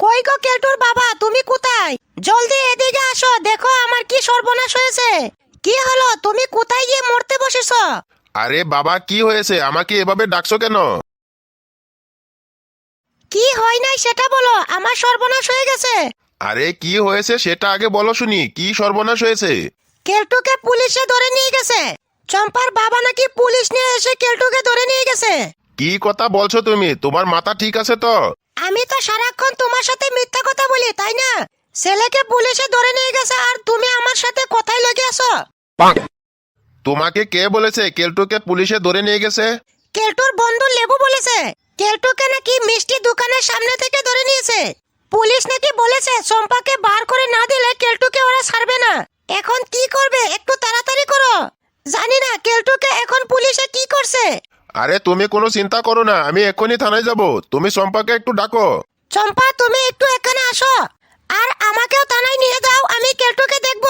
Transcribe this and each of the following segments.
কই গো কেলটুর বাবা তুমি কোথায়? জলদি এদিকে আসো দেখো আমার কি সর্বনাশ হয়েছে। কি হলো তুমি কোথায় গিয়ে মরতে বসেছো? আরে বাবা কি হয়েছে? আমাকে এভাবে ডাকছো কেন? কি হয় নাই সেটা বলো আমার সর্বনাশ হয়ে গেছে। আরে কি হয়েছে সেটা আগে বলো শুনি কি সর্বনাশ হয়েছে? কেলটুকে পুলিশে ধরে নিয়ে গেছে। চম্পার বাবা নাকি পুলিশ নিয়ে এসে কেলটুকে ধরে নিয়ে গেছে। কি কথা বলছো তুমি? তোমার মাথা ঠিক আছে তো? আমি তো সারাক্ষণ তোমার সাথে মিথ্যা কথা বলি তাই না? ছেলেকে পুলিশে ধরে নিয়ে গেছে আর তুমি আমার সাথে কথাই লেগে আছো। তোমাকে কে বলেছে কেলটুকে পুলিশে ধরে নিয়ে গেছে? কেলটুর বন্ধু লেবু বলেছে কেলটুকে নাকি মিষ্টি দোকানের সামনে থেকে ধরে নিয়েছে। পুলিশ নাকি বলেছে চম্পাকে বার করে না দিলে কেলটুকে ওরা ছাড়বে না। এখন কি করবে একটু তাড়াতাড়ি করো। জানি না কেলটুকে এখন পুলিশে কি করছে। আরে তুমি কোনো চিন্তা করো না আমি এক্ষুনি থানায় যাব। তুমি সম্পাকে একটু ডাকো। চম্পা তুমি একটু এখানে আসো। আর আমাকেও থানায় নিয়ে যাও আমি কেলটুকে দেখব।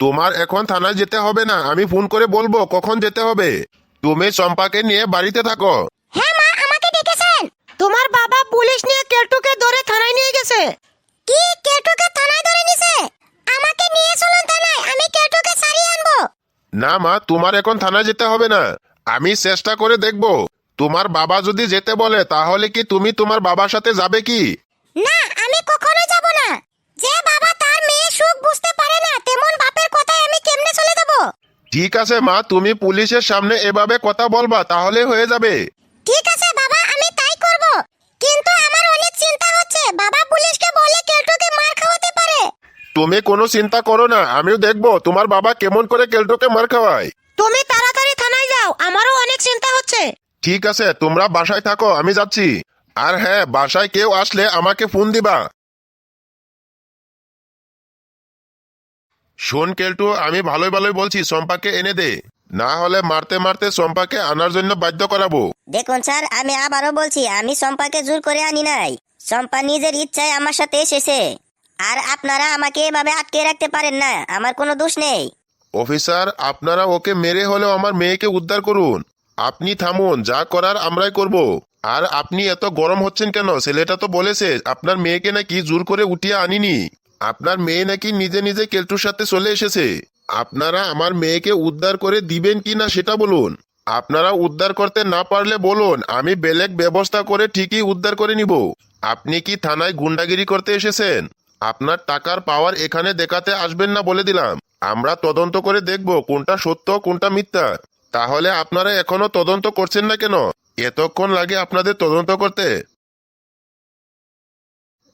তোমার এখন থানায় যেতে হবে না আমি ফোন করে বলব কখন যেতে হবে। তুমি চম্পাকে নিয়ে বাড়িতে থাকো। হ্যাঁ মা আমাকে ডেকেছেন। তোমার বাবা পুলিশ নিয়ে কেলটুকে ধরে থানায় নিয়ে গেছে। কি কেলটুকে থানায় ধরে নিছে? আমাকে নিয়ে চলুন থানায় আমি কেলটুকে ছাড়িয়ে আনব। না মা তোমার এখন থানায় যেতে হবে না। আমি চেষ্টা করে দেখব। তোমার বাবা যদি যেতে বলে তাহলে কি তুমি তোমার বাবার সাথে যাবে কি? না আমি কখনো যাব না। যে বাবা তার মেয়ে সুখ বুঝতে পারে না তেমন বাপের কথায় আমি কেমনে চলে যাব? ঠিক আছে মা তুমি পুলিশের সামনে এভাবে কথা বলবা তাহলে হয়ে যাবে। ঠিক আছে বাবা আমি তাই করব। কিন্তু আমার অনেক চিন্তা হচ্ছে। বাবা পুলিশকে বলে কেলটুকে মার খাওয়াতে পারে। তুমি কোনো চিন্তা করো না আমিও দেখব তোমার বাবা কেমন করে কেলটোকে মার খাওয়ায়। তুমি যাও আমারও অনেক চিন্তা হচ্ছে। ঠিক আছে তোমরা বাসায় থাকো আমি যাচ্ছি। আর হ্যাঁ বাসায় কেউ আসলে আমাকে ফোন দিবা। শোন কেলটু আমি ভালোই ভালোই বলছি সম্পাকে এনে দে। না হলে মারতে মারতে সম্পাকে আনার জন্য বাধ্য করাবো। দেখুন স্যার আমি আবারও বলছি আমি সম্পাকে জোর করে আনি নাই। সম্পা নিজের ইচ্ছায় আমার সাথে এসেছে। আর আপনারা আমাকে এভাবে আটকে রাখতে পারেন না আমার কোনো দোষ নেই। অফিসার, আপনারা ওকে মেরে হলেও আমার মেয়েকে উদ্ধার করুন। আপনি থামুন, যা করার আমরাই করব। আর আপনি এত গরম হচ্ছেন কেন? ছেলেটা তো বলেছে, আপনার মেয়েকে নাকি জোর করে উঠিয়ে আনিনি। আপনার মেয়ে নাকি নিজে নিজে কেলটুর সাথে চলে এসেছে। আপনারা আমার মেয়েকে উদ্ধার করে দিবেন কি না সেটা বলুন। আপনারা উদ্ধার করতে না পারলে বলুন, আমি বেলেগ ব্যবস্থা করে ঠিকই উদ্ধার করে নিব। আপনি কি থানায় গুন্ডাগিরি করতে এসেছেন? আপনার টাকার পাওয়ার এখানে দেখাতে আসবেন না বলে দিলাম। আমরা তদন্ত করে দেখব কোনটা সত্য, কোনটা মিথ্যা। তাহলে আপনারা এখনও তদন্ত করছেন না কেন? এতক্ষণ লাগে আপনাদের তদন্ত করতে।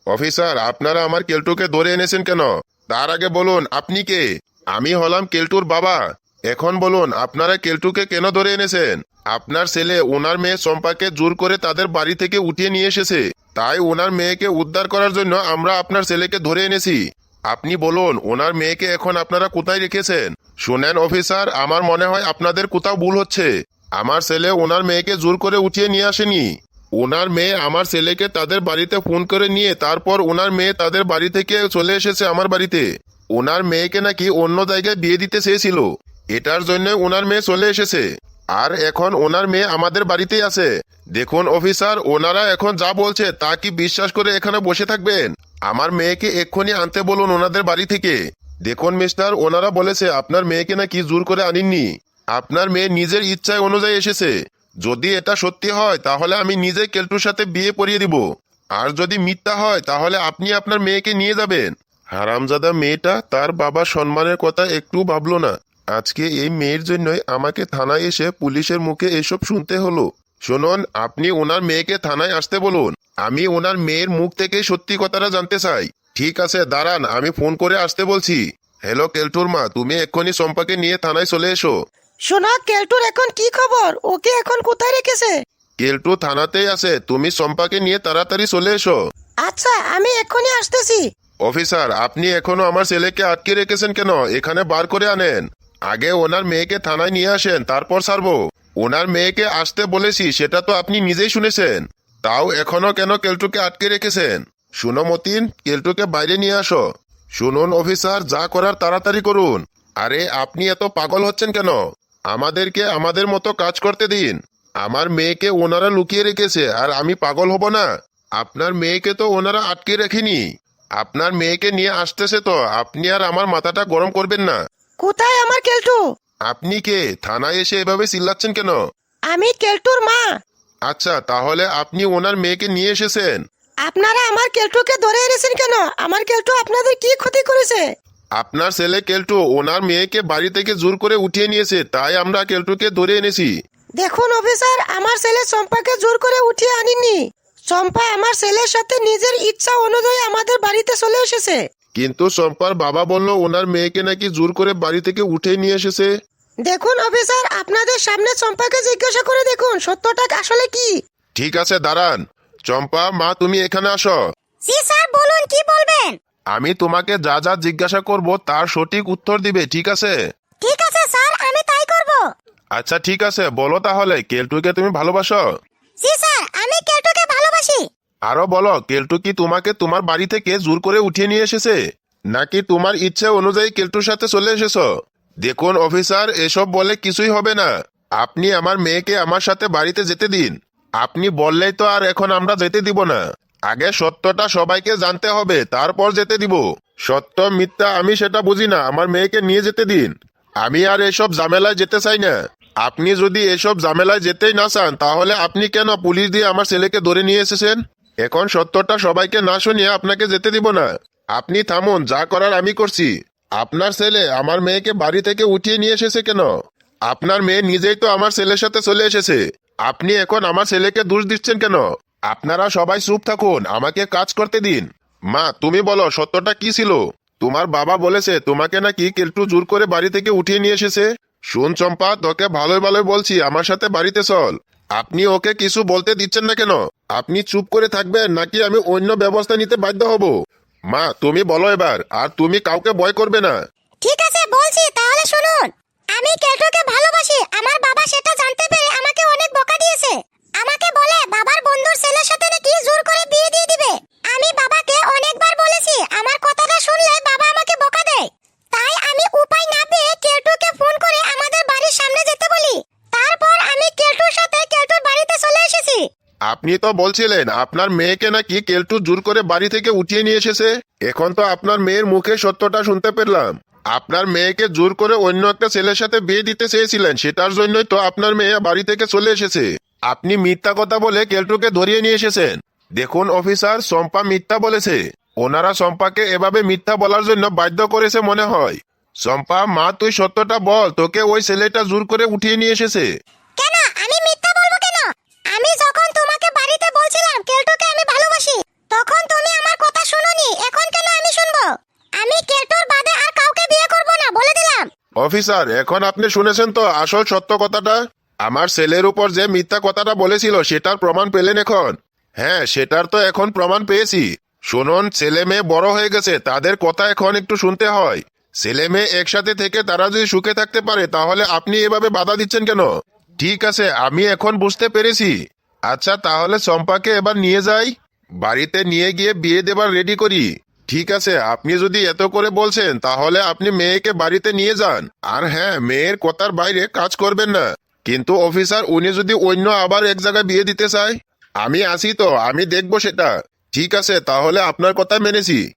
অফিসার, আপনারা আমার কেলটুকে ধরে এনেছেন কেন? তার আগে বলুন, আপনি কে? আমি হলাম কেলটুর বাবা। এখন বলুন, আপনারা কেলটুকে কেন ধরে এনেছেন? আপনার ছেলে ওনার মেয়ে চম্পাকে জোর করে তাদের বাড়ি থেকে উঠিয়ে নিয়ে এসেছে। তাই ওনার মেয়েকে উদ্ধার করার জন্য আমরা আপনার ছেলেকে ধরে এনেছি। আপনি বলুন, ওনার মেয়েকে এখন আপনারা কোথায় রেখেছেন? শুনেন, অফিসার, আমার মনে হয় আপনাদের কোথাও ভুল হচ্ছে। আমার ছেলে ওনার মেয়েকে জোর করে উঠিয়ে নিয়ে আসেনি। ওনার মেয়ে আমার ছেলেকে তাদের বাড়িতে ফোন করে নিয়ে, তারপর ওনার মেয়ে তাদের বাড়ি থেকে চলে এসেছে আমার বাড়িতে। ওনার মেয়েকে নাকি অন্য জায়গায় বিয়ে দিতে চেয়েছিল। এটার জন্য ওনার মেয়ে চলে এসেছে। আর এখন ওনার মেয়ে আমাদের বাড়িতেই আছে। দেখুন, অফিসার, ওনারা এখন যা বলছে তা কি বিশ্বাস করে এখানে বসে থাকবেন? আমার মেয়েকে এক্ষুনি আনতে বলুন ওনাদের বাড়ি থেকে। দেখুন, মিস্টার, ওনারা বলেছে আপনার মেয়েকে নাকি জোর করে আনিননি। আপনার মেয়ে নিজের ইচ্ছায় অনুযায়ী এসেছে। যদি এটা সত্যি হয়, তাহলে আমি নিজে কেলটুর সাথে বিয়ে পরিয়ে দিব। আর যদি মিথ্যা হয়, তাহলে আপনি আপনার মেয়েকে নিয়ে যাবেন। হারামজাদা, মেয়েটা তার বাবার সম্মানের কথা একটু ভাবলো না। আজকে এই মেয়ের জন্যই আমাকে থানায় এসে পুলিশের মুখে এসব শুনতে হলো। শুনুন আপনি ওনার মেয়েকে থানায় আসতে বলুন। আমি ওনার মেয়ের মুখ থেকে সত্যি কথাটা জানতে চাই। ঠিক আছে দাঁড়ান আমি ফোন করে আসতে বলছি। হ্যালো কেলটুর মা তুমি এক্ষুনি সম্পাকে নিয়ে থানায় চলে এসো। শোনা কেলটুর এখন কি খবর? ওকে এখন কোথায় রেখেছে? কেলটু থানাতেই আছে তুমি সম্পাকে নিয়ে তাড়াতাড়ি চলে এসো। আচ্ছা আমি এক্ষুনি আসতেছি। অফিসার আপনি এখনও আমার ছেলেকে আটকে রেখেছেন কেন? এখানে বার করে আনেন। আগে ওনার মেয়েকে থানায় নিয়ে আসেন, তারপর ছাড়বো ওনার মেয়েকে আসতে বলেছি, সেটা তো আপনি নিজেই শুনেছেন। তাও এখনও কেন কেলটুকে আটকে রেখেছেন? শুনো মতিন, কেলটুকে বাইরে নিয়ে আসো। শুনুন অফিসার, যা করার তাড়াতাড়ি করুন। আরে, আপনি এত পাগল হচ্ছেন কেন? আমাদেরকে আমাদের মতো কাজ করতে দিন। আমার মেয়েকে ওনারা লুকিয়ে রেখেছে, আর আমি পাগল হব না। আপনার মেয়েকে তো ওনারা আটকে রাখেনি। আপনার মেয়েকে নিয়ে আসতেছে তো, আপনি আর আমার মাথাটা গরম করবেন না। কোথায় আমার কেলটু? আপনি কে? থানায় এসে এভাবে চিল্লাচ্ছেন কেন? আমি কেলটুর মা। আচ্ছা তাহলে আপনি ওনার মেয়েকে নিয়ে এসেছেন? আপনারা আমার কেলটুকে ধরে এনেছেন কেন? আমার কেলটু আপনাদের কি ক্ষতি করেছে? আপনার ছেলে কেলটু ওনার মেয়েকে বাড়ি থেকে জোর করে উঠিয়ে নিয়েছে তাই আমরা কেলটুকে ধরে এনেছি। দেখুন অফিসার আমার ছেলে চম্পাকে জোর করে উঠিয়ে আনিনি। চম্পা আমার ছেলের সাথে নিজের ইচ্ছা অনুযায়ী আমাদের বাড়িতে চলে এসেছে। কিন্তু চম্পার বাবা বলল ওনার মেয়েকে নাকি জোর করে বাড়ি থেকে উঠে নিয়ে এসেছে। দেখুন অফিসার আপনাদের সামনে চম্পাকে জিজ্ঞাসা করে দেখুন সত্যটা আসলে কি? ঠিক আছে দাঁড়ান। চম্পা মা তুমি এখানে আসো। জি স্যার বলুন কি বলবেন? আমি তোমাকে যা যা জিজ্ঞাসা করব তার সঠিক উত্তর দিবে ঠিক আছে? ঠিক আছে স্যার আমি তাই করব। আচ্ছা ঠিক আছে বলো তাহলে কেলটুকে তুমি ভালোবাসো? জি স্যার আমি কেলটুকে ভালোবাসি। আরও বলো, কেলটু কি তোমাকে তোমার বাড়ি থেকে জোর করে উঠিয়ে নিয়ে এসেছে? নাকি তোমার ইচ্ছে অনুযায়ী কেলটুর সাথে চলে এসেছ? দেখুন, অফিসার, এসব বলে কিছুই হবে না। আপনি আমার মেয়েকে আমার সাথে বাড়িতে যেতে দিন। আপনি বললেই তো আর এখন আমরা যেতে দিব না। আগে সত্যটা সবাইকে জানতে হবে, তারপর যেতে দিব। সত্য, মিথ্যা, আমি সেটা বুঝি না, আমার মেয়েকে নিয়ে যেতে দিন। আমি আর এসব ঝামেলায় যেতে চাই না। আপনি যদি এসব ঝামেলায় যেতেই না চান, তাহলে আপনি কেন পুলিশ দিয়ে আমার ছেলেকে ধরে নিয়ে এসেছেন? এখন সত্যটা সবাইকে না শুনিয়ে আপনাকে যেতে দিব না। আপনি থামুন, যা করার আমি করছি। আপনার ছেলে আমার মেয়েকে বাড়ি থেকে উঠিয়ে নিয়ে এসেছে কেন? আপনার মেয়ে নিজেই তো আমার ছেলের সাথে চলে এসেছে। আপনি এখন আমার ছেলেকে দোষ দিচ্ছেন কেন? আপনারা সবাই চুপ থাকুন, আমাকে কাজ করতে দিন। মা, তুমি বলো, সত্যটা কি ছিল? তোমার বাবা বলেছে, তোমাকে নাকি কেলটু জোর করে বাড়ি থেকে উঠিয়ে নিয়ে এসেছে। শুন চম্পা, তোকে ভালোই ভালোই বলছি, আমার সাথে বাড়িতে চল। আপনি ওকে কিছু বলতে দিচ্ছেন না কেন? আপনি চুপ করে থাকবেন নাকি আমি অন্য ব্যবস্থা নিতে বাধ্য হব? মা, তুমি বলো এবার, আর তুমি কাউকে ভয় করবে না। ঠিক আছে, বলছি, তাহলে শুনুন। আমি কেটোকে ভালোবাসি, আমার বাবা সেটা জানতে পেরে আমাকে অনেক বকা দিয়েছে আমাকে বলে বাবার বন্ধুর ছেলের সাথে নাকি জোর করে বিয়ে দিয়ে দিবে আমি বাবাকে অনেকবার বলেছি আমার কথাটা শুনলে বাবা আমাকে বকা দেয় তাই আমি উপায় না পেয়ে কেলটুকে ফোন করে আমাদের বাড়ির সামনে যেতে বলি তারপর আমি কেলটুর সাথে কেলটুর বাড়িতে চলে এসেছি আপনি তো বলছিলেন, আপনার মেয়েকে নাকি কেলটু জোর করে বাড়ি থেকে উঠিয়ে নিয়ে এসেছে। এখন তো আপনার মেয়ের মুখে সত্যটা শুনতে পেলাম। আপনার মেয়েকে জোর করে অন্য একটা ছেলের সাথে বিয়ে দিতে চেয়েছিলেন, সেটার জন্যই তো আপনার মেয়ে বাড়ি থেকে চলে এসেছে। আপনি মিথ্যা কথা বলে কেলটুকে ধরিয়ে নিয়ে এসেছেন। দেখুন অফিসার সম্পা মিথ্যা বলেছে। ওনারা সম্পাকে এভাবে মিথ্যা বলার জন্য বাধ্য করেছে মনে হয়। সম্পা মা, তুই সত্যটা বল, তোকে ওই ছেলেটা জোর করে উঠিয়ে নিয়ে এসেছে কেন আমি মিথ্যা বলব কেন আমি যখন তোমাকে বাড়িতে বলছিলাম কেলটুকে আমি ভালোবাসি তখন তুমি আমার কথা শুনোনি এখন কেন আমি শুনব আমি কেলটুর বাদে আর কাউকে বিয়ে করব না বলে দিলাম অফিসার, এখন আপনি শুনেছেন তো আসল সত্য কথাটা? আমার ছেলের উপর যে মিথ্যা কথাটা বলেছিল, সেটার প্রমাণ পেলেন এখন। হ্যাঁ সেটার তো এখন প্রমাণ পেয়েছি। শুনুন, ছেলে মেয়ে বড় হয়ে গেছে, তাদের কথা এখন একটু শুনতে হয়। ছেলে মেয়ে একসাথে থেকে তারা যদি সুখে থাকতে পারে, তাহলে আপনি এভাবে বাধা দিচ্ছেন কেন? ঠিক আছে, আমি এখন বুঝতে পেরেছি। আচ্ছা তাহলে চম্পাকে এবার নিয়ে যাই। বাড়িতে নিয়ে গিয়ে বিয়ে দেবার রেডি করি। ঠিক আছে, আপনি যদি এত করে বলছেন, তাহলে আপনি মেয়েকে বাড়িতে নিয়ে যান। আর হ্যাঁ মেয়ের কথার বাইরে কাজ করবেন না। কিন্তু অফিসার, উনি যদি অন্য আবার এক জায়গায় বিয়ে দিতে চায়? আমি আসি তো, আমি দেখব সেটা। ঠিক আছে, তাহলে আপনার কথা মেনেছি।